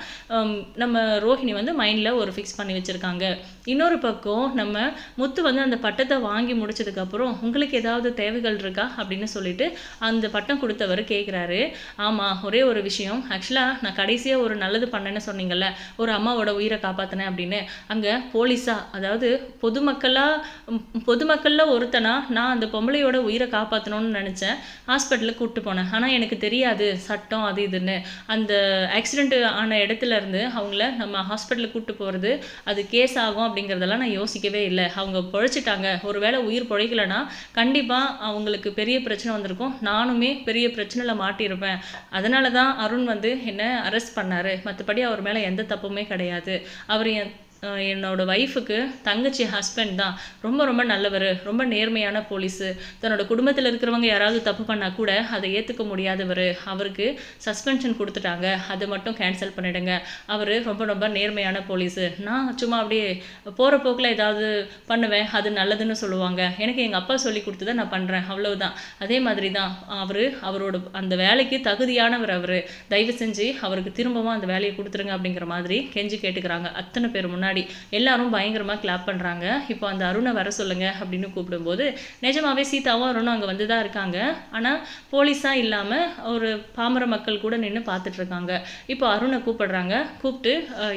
நம்ம ரோஹிணி வந்து மைண்டில் ஒரு ஃபிக்ஸ் பண்ணி வச்சுருக்காங்க. இன்னொரு பக்கம் நம்ம முத்து வந்து அந்த பட்டத்தை வாங்கி முடிச்சதுக்கப்புறம் உங்களுக்கு ஏதாவது தேவைகள் இருக்கா? அப்படின்னு சொல்லிட்டு அந்த பட்டம் கொடுத்தவர் கேட்குறாரு ஆமாம் ஒரே ஒரு விஷயம். ஆக்சுவலாக நான் கடைசியாக ஒரு நல்லது பண்ணேன்னு சொன்னீங்கல்ல ஒரு அம்மாவோட உயிரை காப்பாற்றினேன் அப்படின்னு. அங்கே போலீஸாக அதாவது பொதுமக்களாக பொதுமக்களில் ஒருத்தனா நான் அந்த பொம்பளையோட உயிரை காப்பாற்றணும்னு நினச்சேன். ஹாஸ்பிட்டலுக்கு கூப்பிட்டு போனேன். ஆனால் எனக்கு தெரியாது சட்டம் அது இதுன்னு. அந்த ஆக்சிடெண்ட் ஆன இடத்துல இருந்து அவங்கள நம்ம ஹாஸ்பிட்டலுக்கு கூப்பிட்டு போகிறது அது கேஸ் ஆகும் அப்படிங்கிறதெல்லாம் நான் யோசிக்கவே இல்லை. அவங்க பொழைச்சிட்டாங்க. ஒருவேளை உயிர் பொழைக்கலைன்னா கண்டிப்பாக அவங்களுக்கு பெரிய பிரச்சனை வந்திருக்கும். நானுமே பெரிய பிரச்சனையில் மாட்டியிருப்பேன். அதனால தான் அருண் வந்து என்னை அரெஸ்ட் பண்ணார். மற்றபடி அவர் மேலே எந்த தப்புமே கிடையாது. அவர் என் என்னோடய என்னோட ஒய்ஃபுக்கு தங்கச்சி ஹஸ்பண்ட் தான். ரொம்ப ரொம்ப நல்லவர். ரொம்ப நேர்மையான போலீஸு தன்னோட குடும்பத்தில் இருக்கிறவங்க யாராவது தப்பு பண்ணால் கூட அதை ஏற்றுக்க முடியாதவர். அவருக்கு சஸ்பென்ஷன் கொடுத்துட்டாங்க. அதை மட்டும் கேன்சல் பண்ணிடுங்க. அவர் ரொம்ப ரொம்ப நேர்மையான போலீஸு நான் சும்மா அப்படியே போகிற போக்கில் ஏதாவது பண்ணுவேன். அது நல்லதுன்னு சொல்லுவாங்க. எனக்கு எங்கள் அப்பா சொல்லி கொடுத்ததை நான் பண்ணுறேன் அவ்வளவுதான். அதே மாதிரி தான் அவர் அவரோட அந்த வேலைக்கு தகுதியானவர் அவர். தயவு செஞ்சு அவருக்கு திரும்பவும் அந்த வேலையை கொடுத்துருங்க அப்படிங்கிற மாதிரி கெஞ்சி கேட்டுக்கிறாங்க. அத்தனை பேர் முன்னாடி முன்னாடி. எல்லாரும் பயங்கரமாக கிளாப் பண்ணுறாங்க இப்போ அந்த அருணை வர சொல்லுங்க அப்படின்னு கூப்பிடும்போது நிஜமாவே சீதாவும் அருணும் அங்கே வந்து தான் இருக்காங்க. ஆனால் போலீஸாக இல்லாமல் ஒரு பாமர மக்கள் கூட நின்று பார்த்துட்ருக்காங்க இப்போ அருணை கூப்பிடுறாங்க. கூப்பிட்டு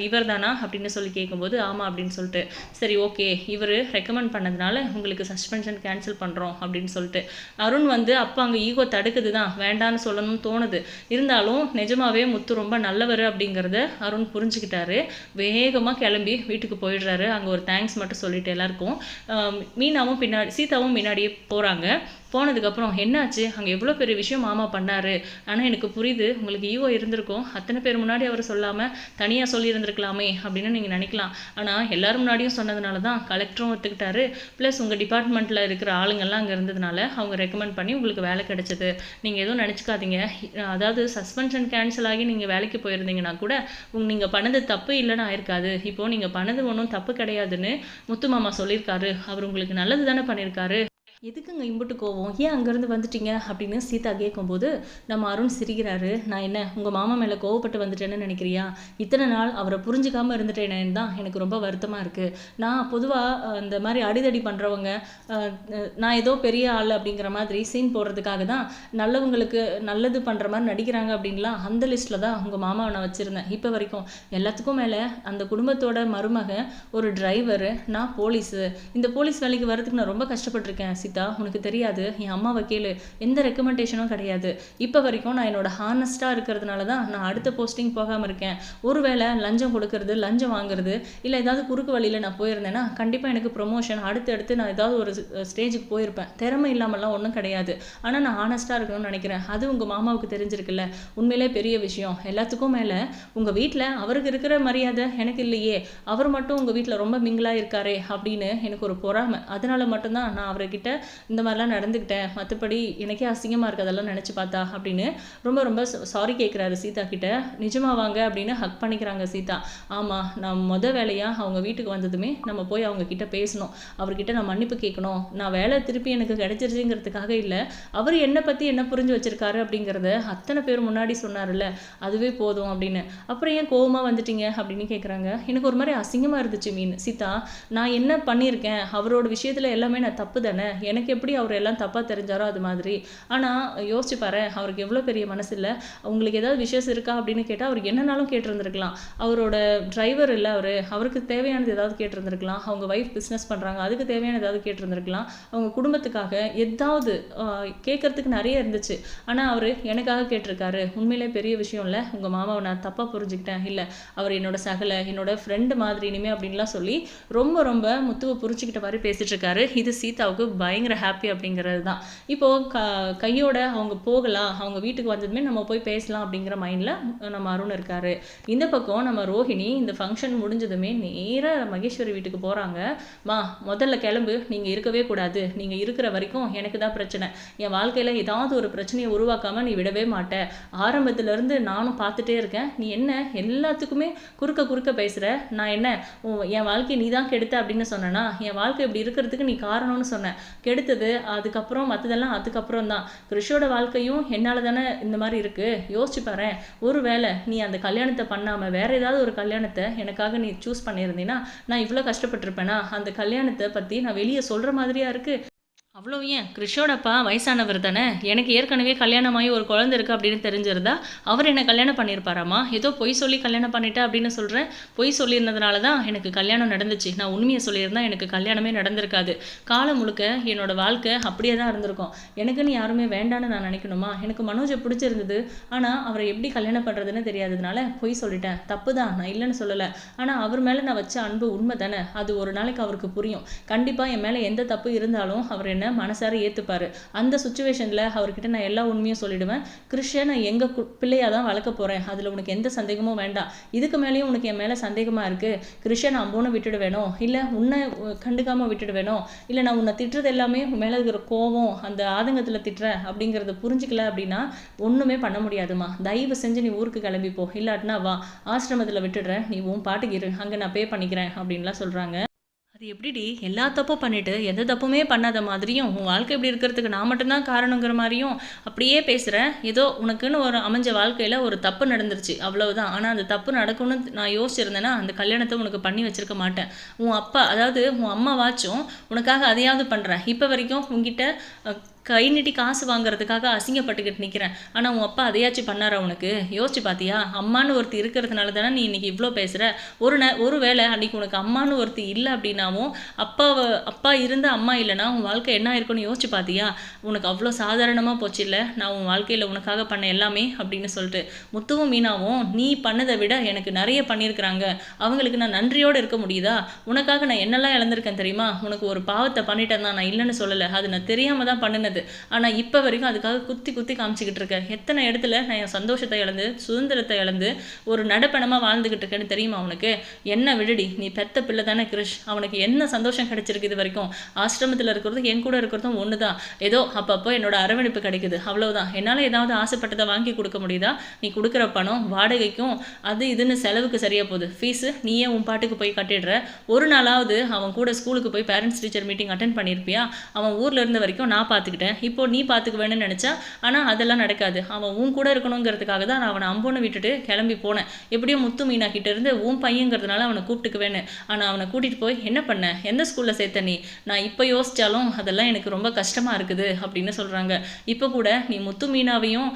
இவர் தானா? அப்படின்னு சொல்லி கேட்கும்போது ஆமாம் அப்படின்னு சொல்லிட்டு சரி ஓகே இவர் ரெக்கமெண்ட் பண்ணதுனால உங்களுக்கு சஸ்பென்ஷன் கேன்சல் பண்ணுறோம் அப்படின்னு சொல்லிட்டு. அருண் வந்து அப்போ அங்கே ஈகோ தடுக்குது தான். வேண்டான்னு சொல்லணும்னு தோணுது. இருந்தாலும் நிஜமாவே முத்து ரொம்ப நல்லவர் அப்படிங்கிறத அருண் புரிஞ்சுக்கிட்டாரு. வேகமாக கிளம்பி வீட்டுக்கு போயிடுறாரு. அங்கே ஒரு தேங்க்ஸ் மட்டும் சொல்லிட்டு எல்லாருக்கும் மீனாவும் பின்னாடி சீதாவும் பின்னாடியே போகிறாங்க போனதுக்கப்புறம் என்னாச்சு? அங்கே எவ்வளோ பெரிய விஷயம் மாமா பண்ணாரு? ஆனால் எனக்கு புரியுது. உங்களுக்கு ஈகோ இருந்திருக்கும். அத்தனை பேர் முன்னாடி அவர் சொல்லாமல் தனியாக சொல்லியிருந்திருக்கலாமே அப்படின்னு நீங்கள் நினைக்கலாம். ஆனால் எல்லாரும் முன்னாடியும் சொன்னதுனால தான் கலெக்டரும் ஒத்துக்கிட்டாரு. ப்ளஸ் உங்கள் டிபார்ட்மெண்ட்டில் இருக்கிற ஆளுங்கள்லாம் அங்கே இருந்ததுனால அவங்க ரெக்கமெண்ட் பண்ணி உங்களுக்கு வேலை கிடைச்சது. நீங்கள் எதுவும் நினச்சிக்காதீங்க. அதாவது சஸ்பென்ஷன் கேன்சல் ஆகி நீங்கள் வேலைக்கு போயிருந்தீங்கன்னா கூட உங்க நீங்கள் பண்ணது தப்பு இல்லைன்னு ஆயிருக்காது. இப்போது நீங்கள் பண்ணது ஒன்றும் தப்பு கிடையாதுன்னு முத்து மாமா சொல்லியிருக்காரு. அவர் உங்களுக்கு நல்லது தானே பண்ணியிருக்காரு. எதுக்குங்க இம்புட்டு கோவம்? ஏன் அங்கேருந்து வந்துட்டீங்க? அப்படின்னு சீதா கேட்கும்போது நம்ம அருண் சிரிக்கிறாரு. நான் என்ன உங்கள் மாமா மேலே கோவப்பட்டு வந்துட்டேன்னு நினைக்கிறியா? இத்தனை நாள் அவரை புரிஞ்சுக்காம இருந்துட்டேனேன்னு தான் எனக்கு ரொம்ப வருத்தமாக இருக்குது நான் பொதுவாக இந்த மாதிரி அடிதடி பண்ணுறவங்க நான் ஏதோ பெரிய ஆள் அப்படிங்கிற மாதிரி சீன் போடுறதுக்காக தான் நல்லவங்களுக்கு நல்லது பண்ணுற மாதிரி நடிக்கிறாங்க அப்படின்லாம் அந்த லிஸ்ட்டில் தான் உங்கள் மாமாவை நான் வச்சுருந்தேன். இப்போ வரைக்கும் எல்லாத்துக்கும் மேலே அந்த குடும்பத்தோட மருமக ஒரு டிரைவரு நான் போலீஸு இந்த போலீஸ் வேலைக்கு வரதுக்கு நான் ரொம்ப கஷ்டப்பட்டிருக்கேன். சித்தா உனக்கு தெரியாது? என் அம்மாவை கேளு. எந்த ரெக்கமெண்டேஷனும் கிடையாது. இப்போ வரைக்கும் நான் என்னோட ஹானஸ்ட்டாக இருக்கிறதுனால தான் நான் அடுத்த போஸ்டிங் போகாமல் இருக்கேன். ஒருவேளை லஞ்சம் கொடுக்கறது லஞ்சம் வாங்குறது இல்லை ஏதாவது குறுக்கு வழியில் நான் போயிருந்தேன்னா கண்டிப்பாக எனக்கு ப்ரொமோஷன் அடுத்து அடுத்து நான் ஏதாவது ஒரு ஸ்டேஜுக்கு போயிருப்பேன். திறமை இல்லாமல்லாம் ஒன்றும் கிடையாது. ஆனால் நான் ஹானஸ்ட்டாக இருக்கணும்னு நினைக்கிறேன். அது உங்கள் மாமாவுக்கு தெரிஞ்சிருக்குல்ல. உண்மையிலே பெரிய விஷயம். எல்லாத்துக்கும் மேலே உங்கள் வீட்டில் அவருக்கு இருக்கிற மரியாதை எனக்கு இல்லையே. அவர் மட்டும் உங்கள் வீட்டில் ரொம்ப மிங்கிளாக இருக்காரே அப்படின்னு எனக்கு ஒரு பொறாமை. அதனால மட்டும்தான் நான் அவர்கிட்ட இந்த மாதிரிலாம் நடந்துக்கிட்டேன். மற்றபடி எனக்கே அசிங்கமாக இருக்கு. அதெல்லாம் நினச்சி பார்த்தா அப்படின்னு ரொம்ப ரொம்ப சாரி கேட்குறாரு சீதா கிட்ட. நிஜமா வாங்க அப்படின்னு ஹக் பண்ணிக்கிறாங்க சீதா. ஆமாம் நான் மொதல் வேலையாக அவங்க வீட்டுக்கு வந்ததுமே நம்ம போய் அவங்க கிட்ட பேசணும். அவர்கிட்ட நான் மன்னிப்பு கேட்கணும் நான் வேலை திருப்பி எனக்கு கிடைச்சிருச்சுங்கிறதுக்காக இல்லை. அவர் என்னை பற்றி என்ன புரிஞ்சு வச்சிருக்காரு அப்படிங்கிறத அத்தனை பேர் முன்னாடி சொன்னார்ல அதுவே போதும் அப்படின்னு. அப்புறம் ஏன் கோவமாக வந்துட்டீங்க அப்படின்னு கேட்குறாங்க எனக்கு ஒரு மாதிரி அசிங்கமாக இருந்துச்சு மீன். சீதா நான் என்ன பண்ணியிருக்கேன்? அவரோட விஷயத்தில் எல்லாமே நான் தப்பு தானே? எனக்கு எப்படி அவர் எல்லாம் தப்பாக தெரிஞ்சாரோ அது மாதிரி. ஆனால் யோசிச்சு பாரு அவருக்கு எவ்வளோ பெரிய மனசு இல்லை. உங்களுக்கு ஏதாவது விஷயம் இருக்கா அப்படின்னு கேட்டால் அவருக்கு என்னன்னாலும் கேட்டிருந்துருக்கலாம். அவரோட டிரைவர் இல்லை அவர். அவருக்கு தேவையானது ஏதாவது கேட்டிருந்துருக்கலாம். அவங்க ஒய்ஃப் பிஸ்னஸ் பண்ணுறாங்க அதுக்கு தேவையான ஏதாவது கேட்டிருந்துருக்கலாம். அவங்க குடும்பத்துக்காக ஏதாவது கேட்கறதுக்கு நிறைய இருந்துச்சு. ஆனால் அவர் எனக்காக கேட்டிருக்காரு. உண்மையிலே பெரிய விஷயம் இல்லை. உங்கள் மாமாவை நான் தப்பாக புரிஞ்சுக்கிட்டேன். இல்லை அவர் என்னோட சகலை என்னோட ஃப்ரெண்டு மாதிரி இனிமே அப்படின்லாம் சொல்லி ரொம்ப ரொம்ப முத்துவை புரிஞ்சுக்கிட்ட மாதிரி பேசிகிட்டு இருக்காரு. இது சீதாவுக்கு பய பயங்கர ஹாப்பி அப்படிங்கிறது தான். இப்போது க கையோட அவங்க போகலாம் அவங்க வீட்டுக்கு வந்ததுமே நம்ம போய் பேசலாம் அப்படிங்கிற மைண்டில் நம்ம அருண் இருக்காரு. இந்த பக்கம் நம்ம ரோஹிணி இந்த ஃபங்க்ஷன் முடிஞ்சதுமே நேராக மகேஸ்வரி வீட்டுக்கு போகிறாங்க மா முதல்ல கிளம்பு நீங்கள் இருக்கவே கூடாது. நீங்கள் இருக்கிற வரைக்கும் எனக்கு தான் பிரச்சனை. என் வாழ்க்கையில் ஏதாவது ஒரு பிரச்சனையை உருவாக்காமல் நீ விடவே மாட்ட. ஆரம்பத்துலேருந்து நானும் பார்த்துட்டே இருக்கேன். நீ என்ன எல்லாத்துக்குமே குறுக்க குறுக்க பேசுகிற நான் என்ன என் வாழ்க்கையை நீ தான் கெடுத்த அப்படின்னு சொன்னேன்னா என் வாழ்க்கை இப்படி இருக்கிறதுக்கு நீ காரணம்னு சொன்னேன் கெடுத்தது அதுக்கப்புறம் மற்றதெல்லாம் அதுக்கப்புறம் தான் கிருஷோட வாழ்க்கையும் என்னால் தானே இந்த மாதிரி இருக்குது யோசிச்சு பாரு ஒரு வேளை நீ அந்த கல்யாணத்தை பண்ணாமல் வேறு ஏதாவது ஒரு கல்யாணத்தை எனக்காக நீ சூஸ் பண்ணியிருந்தீங்கன்னா நான் இவ்வளோ கஷ்டப்பட்டிருப்பேனா? அந்த கல்யாணத்தை பற்றி நான் வெளியே சொல்கிற மாதிரியா இருக்குது அவ்வளோ ஏன்? கிறிஷோட அப்பா வயசானவர் தானே? எனக்கு ஏற்கனவே கல்யாணமாகி ஒரு குழந்தை இருக்குது அப்படின்னு தெரிஞ்சிருந்தா அவர் என்ன கல்யாணம் பண்ணியிருப்பாராமா? ஏதோ பொய் சொல்லி கல்யாணம் பண்ணிட்டேன் அப்படின்னு சொல்கிறேன் பொய் சொல்லியிருந்ததுனால தான் எனக்கு கல்யாணம் நடந்துச்சு. நான் உண்மையை சொல்லியிருந்தா எனக்கு கல்யாணமே நடந்திருக்காது. காலம் முழுக்க என்னோட வாழ்க்கை அப்படியே தான் இருந்திருக்கும். எனக்குன்னு யாருமே வேண்டான்னு நான் நினைக்கணுமா? எனக்கு மனோஜை பிடிச்சிருந்தது. ஆனால் அவரை எப்படி கல்யாணம் பண்ணுறதுன்னு தெரியாததுனால பொய் சொல்லிட்டேன். தப்பு தான். நான் இல்லைன்னு சொல்லலை. ஆனால் அவர் மேலே நான் வச்ச அன்பு உண்மை தானே? அது ஒரு நாளைக்கு அவருக்கு புரியும். கண்டிப்பாக என் மேலே எந்த தப்பு இருந்தாலும் அவர் என்ன? மனசார ஏற்றுப்பார் அந்த சுச்சுவேஷனில் அவர்கிட்ட நான் எல்லா உண்மையும் சொல்லிடுவேன். கிறிஷை நான் எங்கள் பிள்ளையாக தான் வளர்க்க போகிறேன் அதில் உனக்கு எந்த சந்தேகமும் வேண்டாம். இதுக்கு மேலேயும் உனக்கு என் மேலே சந்தேகமாக இருக்குது கிருஷ்ண நான் அம்போனை விட்டுடு வேணும் இல்லை உன்னை கண்டுக்காமல் விட்டுடு வேணும் இல்லை நான் உன்னை திட்டுறது எல்லாமே உன் மேலே இருக்கிற கோவம் அந்த ஆதங்கத்தில் திட்டுறேன் அப்படிங்கிறத புரிஞ்சுக்கல அப்படின்னா ஒன்றுமே பண்ண முடியாதுமா. தயவு செஞ்சு நீ ஊருக்கு கிளம்பி போ. இல்லாட்டினா வா. ஆசிரமத்தில் விட்டுடுறேன். நீ உன் பாட்டுக்கு இரு. அங்கே நான் பே பண்ணிக்கிறேன் அப்படின்லாம் சொல்கிறாங்க அது எப்படிடி? எல்லா தப்பும் பண்ணிவிட்டு எந்த தப்புமே பண்ணாத மாதிரியும் உன் வாழ்க்கை இப்படி இருக்கிறதுக்கு நான் மட்டும்தான் காரணங்கிற மாதிரியும் அப்படியே பேசுகிறேன் ஏதோ உனக்குன்னு ஒரு அமைஞ்ச வாழ்க்கையில் ஒரு தப்பு நடந்துருச்சு அவ்வளவுதான். ஆனால் அந்த தப்பு நடக்கும்னு நான் யோசிச்சிருந்தேன்னா அந்த கல்யாணத்தை உனக்கு பண்ணி வச்சிருக்க மாட்டேன். உன் அப்பா அதாவது உன் அம்மாவாச்சும் உனக்காக அதையாவது பண்ணுறேன் இப்போ வரைக்கும் உங்ககிட்ட கை நீட்டி காசு வாங்குறதுக்காக அசிங்கப்பட்டுக்கிட்டு நிற்கிறேன் ஆனால் உன் அப்பா அதையாச்சும் பண்ணாரா உனக்கு? யோசிச்சு பார்த்தியா அம்மான்னு ஒருத்தி இருக்கிறதுனால தானே நீ இன்னைக்கு இவ்வளோ பேசுகிற ஒரு ந ஒரு வேளை அன்றைக்கி உனக்கு அம்மானு ஒருத்தி இல்லை அப்படின்னாவும் அப்பாவை அப்பா இருந்த அம்மா இல்லைன்னா உன் வாழ்க்கை என்ன இருக்குன்னு யோசிச்சு பார்த்தியா உனக்கு அவ்வளோ சாதாரணமாக போச்சு இல்லை? நான் உன் வாழ்க்கையில் உனக்காக பண்ண எல்லாமே அப்படின்னு சொல்லிட்டு முத்துவும் மீனாவும் நீ பண்ணதை விட எனக்கு நிறைய பண்ணியிருக்கிறாங்க. அவங்களுக்கு நான் நன்றியோடு இருக்க முடியுதா? உனக்காக நான் என்னெல்லாம் இழந்திருக்கேன் தெரியுமா? உனக்கு ஒரு பாவத்தை பண்ணிட்டேன் தான் நான் இல்லைன்னு சொல்லலை. அது நான் தெரியாமல் தான் பண்ணினது. ஆனால் இப்போ வரைக்கும் அதுக்காக குத்தி குத்தி காமிச்சிக்கிட்டு இருக்கேன். எத்தனை இடத்துல நான் என் சந்தோஷத்தை இழந்து சுதந்திரத்தை இழந்து ஒரு நடப்பணமாக வாழ்ந்துக்கிட்டு இருக்கேன்னு தெரியுமா அவனுக்கு என்ன விடுடி? நீ பெத்த பிள்ளை தானே கிருஷ். அவனுக்கு என்ன சந்தோஷம் கிடைச்சிருக்கு இது வரைக்கும்? ஆசிரமத்தில் இருக்கிறதும் என் கூட இருக்கிறதும் ஒன்று தான் ஏதோ அப்பப்போ என்னோட அரவணைப்பு கிடைக்குது. அவ்வளோதான் என்னால் ஏதாவது ஆசைப்பட்டதை வாங்கி கொடுக்க முடியுதா? நீ கொடுக்குற பணம் வாடகைக்கும் அது இதுன்னு செலவுக்கு சரியாக போகுது. ஃபீஸு நீயே உன் பாட்டுக்கு போய் கட்டிடுற. ஒரு நாளாவது அவன் கூட ஸ்கூலுக்கு போய் பேரண்ட்ஸ் டீச்சர் மீட்டிங் அட்டன் பண்ணியிருப்பியா? அவன் ஊரில் இருந்த வரைக்கும் நான் பார்த்துக்கிட்டேன். இப்போ நீ பார்த்துக்குவேன்னு நினச்சா ஆனால் அதெல்லாம் நடக்காது. அவன் உன் கூட இருக்கணுங்கிறதுக்காக தான் நான் அவனை அம்போனை விட்டுட்டு கிளம்பி போனேன். எப்படியும் முத்து மீனா கிட்ட இருந்து உன் பையங்கிறதுனால அவனை கூப்பிட்டுக்குவேன்னு. ஆனால் அவனை கூட்டிகிட்டு போய் என்ன பண்ண? எந்த ஸ்கூலில் சேர்த்த நீ? நான் இப்போ யோசித்தாலும் அதெல்லாம் எனக்கு ரொம்ப கஷ்டமாக இருக்குது அப்படின்னு சொல்கிறாங்க இப்போ கூட நீ முத்து மீனாவையும்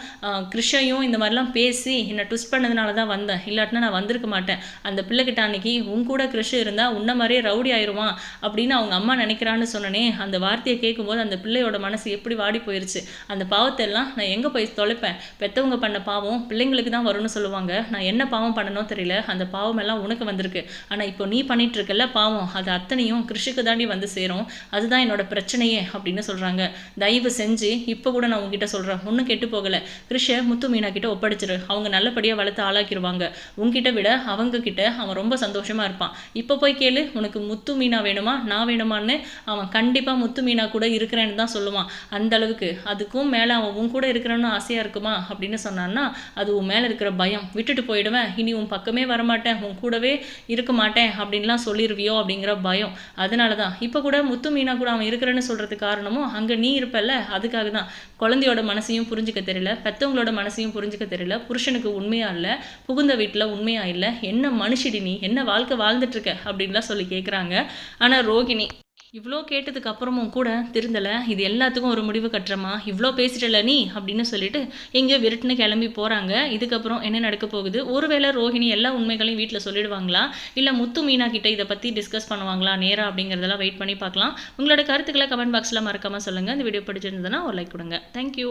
கிருஷையும் இந்த மாதிரிலாம் பேசி என்னை ட்விஸ்ட் பண்ணதுனால தான் வந்தேன். இல்லாட்டினா நான் வந்திருக்க மாட்டேன். அந்த பிள்ளைகிட்ட அன்னைக்கு உன் கூட கிருஷ் இருந்தால் உன்ன மாதிரியே ரவுடி ஆயிடுவான் அப்படின்னு அவங்க அம்மா நினைக்கிறான்னு சொன்னனே அந்த வார்த்தையை கேட்கும்போது அந்த பிள்ளையோட மனசு எப்படி வாடி போயிருச்சு? அந்த பாவத்தை எல்லாம் நான் எங்கே போய் தொலைப்பேன்? பெற்றவங்க பண்ண பாவம் பிள்ளைங்களுக்கு தான் வரும்னு சொல்லுவாங்க. நான் என்ன பாவம் பண்ணணும் தெரியல. அந்த பாவம் எல்லாம் உனக்கு வந்திருக்கு. ஆனால் இப்போ நீ பண்ணிட்டு இருக்கல பாவம். அது அத்தனையும் கிருஷிக்கு தாண்டி வந்து சேரும். அதுதான் என்னோட பிரச்சனையே அப்படின்னு சொல்கிறாங்க தயவு செஞ்சு இப்போ கூட நான் உங்ககிட்ட சொல்கிறேன் ஒன்றும் கெட்டு போகலை. கிருஷை முத்து மீனா கிட்ட ஒப்படைச்சிரு. அவங்க நல்லபடியாக வளர்த்து ஆளாக்கிடுவாங்க உங்ககிட்ட விட அவங்க கிட்ட அவன் ரொம்ப சந்தோஷமாக இருப்பான். இப்போ போய் கேளு உனக்கு முத்து மீனா வேணுமா? நான் வேணுமான்னு அவன் கண்டிப்பாக முத்து மீனா கூட இருக்கிறேன்னு தான் சொல்லுவான். அந்த அளவுக்கு அதுக்கும் மேலே அவன் உன் கூட இருக்கிறன்னு ஆசையாக இருக்குமா அப்படின்னு சொன்னான்னா அது உன் மேலே இருக்கிற பயம். விட்டுட்டு போயிடுவேன். இனி உன் பக்கமே வரமாட்டேன். உன் கூடவே இருக்க மாட்டேன் அப்படின்லாம் சொல்லிருவியோ அப்படிங்கிற பயம். அதனால தான் இப்போ கூட முத்து மீனா கூட அவன் இருக்கிறேன்னு சொல்கிறதுக்கு காரணமும் அங்கே நீ இருப்பல்ல. அதுக்காக தான் குழந்தையோட மனசையும் புரிஞ்சுக்க தெரியல. பெத்தவங்களோட மனசையும் புரிஞ்சுக்க தெரியல. புருஷனுக்கு உண்மையாக இல்லை. புகுந்த வீட்டில் உண்மையாக இல்லை. என்ன மனுஷடி நீ? என்ன வாழ்க்கை வாழ்ந்துட்டுருக்க அப்படின்லாம் சொல்லி கேட்குறாங்க ஆனால் ரோகிணி இவ்வளோ கேட்டதுக்கு அப்புறமும் கூட திருந்தலை இது எல்லாத்துக்கும் ஒரு முடிவு கட்டுறமா இவ்வளோ பேசிட்டல நீ? அப்படின்னு சொல்லிட்டு எங்கேயோ விரட்டுன்னு கிளம்பி போகிறாங்க இதுக்கப்புறம் என்ன நடக்க போகுது? ஒருவேளை ரோஹிணி எல்லா உண்மைகளையும் வீட்டில் சொல்லிடுவாங்களா? இல்லை முத்து மீனா கிட்ட இதை பற்றி டிஸ்கஸ் பண்ணுவாங்களா நேராக அப்படிங்கிறதெல்லாம் வெயிட் பண்ணி பார்க்கலாம். உங்களோட கருத்துக்களை கமெண்ட் பாக்ஸில் மறக்காமல் சொல்லுங்கள் இந்த வீடியோ பிடிச்சிருந்ததுன்னா ஒரு லைக் கொடுங்க. தேங்க்யூ